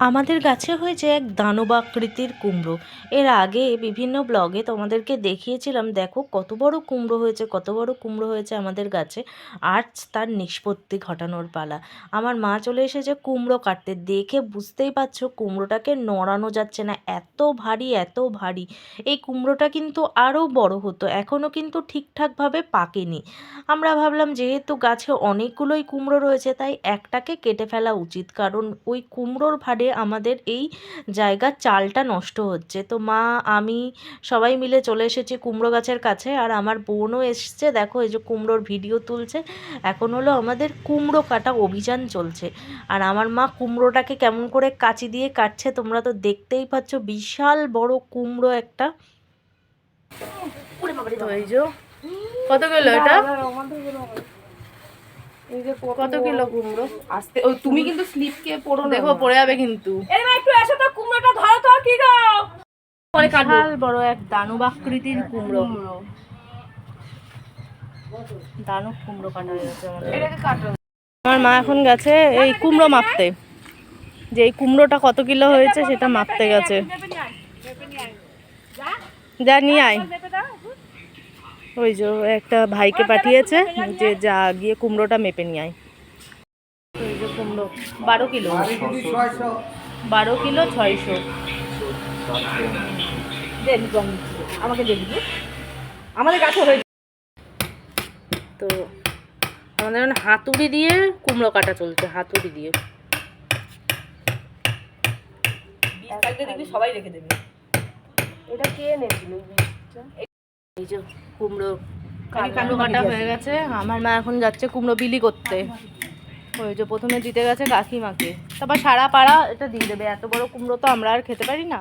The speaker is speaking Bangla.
আমাদের গাছে হয়েছে এক দানবাকৃতির কুমড়ো। এর আগে বিভিন্ন ব্লগে তোমাদেরকে দেখিয়েছিলাম, দেখো কত বড় কুমড়ো হয়েছে, কত বড় কুমড়ো হয়েছে আমাদের গাছে আজ তার নিষ্পত্তি ঘটানোর পালা। আমার মা চলে এসেছে কুমড়ো কাটতে। দেখে বুঝতেই পারছ কুমড়োটাকে নড়ানো যাচ্ছে না। এত ভারী এত ভারী। এই কুমড়োটা কিন্তু আরও বড় হতো এখনও কিন্তু ঠিকঠাকভাবে পাকেনি। আমরা ভাবলাম যেহেতু গাছে অনেকগুলোই কুমড়ো রয়েছে, তাই একটাকে কেটে ফেলা উচিত। কারণ ওই কুমড়োর ভারে আমাদের এই জায়গার চালটা নষ্ট হচ্ছে। তো মা আমি সবাই মিলে চলে এসেছি কুমড়ো গাছের কাছে আর আমার বোনও এসছে। দেখো এই যে কুমড়োর ভিডিও তুলছে। এখন হলো আমাদের কুমড়ো কাটা অভিযান চলছে। আর আমার মা কুমড়োটাকে কেমন করে কাঁচি দিয়ে কাটছে তোমরা তো দেখতেই পাচ্ছ বিশাল বড় কুমড়ো একটা। কত কিলো এটা? কত কিলো কুমড়ো? আস্তে ও তুমি কিন্তু স্লিপকে পড়ো দেখো পড়ে যাবে কিন্তু। এই মা একটু এসো তো কুমড়োটা ধরো তো কি গো? পরে কাটবো। বড় এক দানবাকৃতির কুমড়ো। দানব কুমড়ো কাটা হয়ে গেছে এটাকে কাটো। আমার মা এখন গেছে এই কুমড়ো মাপতে। যে এই কুমড়োটা কত কিলো হয়েছে সেটা মাপতে গেছে। যা। নিয়ে আয়। ওই যে একটা ভাইকে পাঠিয়েছে যে যা গিয়ে কুমড়োটা মেপে নিয়ে আয়। ওই যে কুমড়ো বারো কিলো। বারো কিলো ছয়শো। আমাকে দিয়ে দিবি। আমাদের গাছে হয়েছে তো আমাদের এখন হাতুড়ি দিয়ে কুমড়ো কাটা চলছে হাতুড়ি দিয়ে। সবাই রেখে দেবে। এটা কে এনেছিল? এই যে কুমড়ো কালো কুমড়ো কাটা হয়ে গেছে। আমার মা এখন যাচ্ছে কুমড়ো বিলি করতে। ওই যে প্রথমে দিতে গেছে কাকিমাকে। তারপর সারা পাড়া এটা দিয়ে দেবে। এত বড় কুমড়ো তো আমরা আর খেতে পারি না।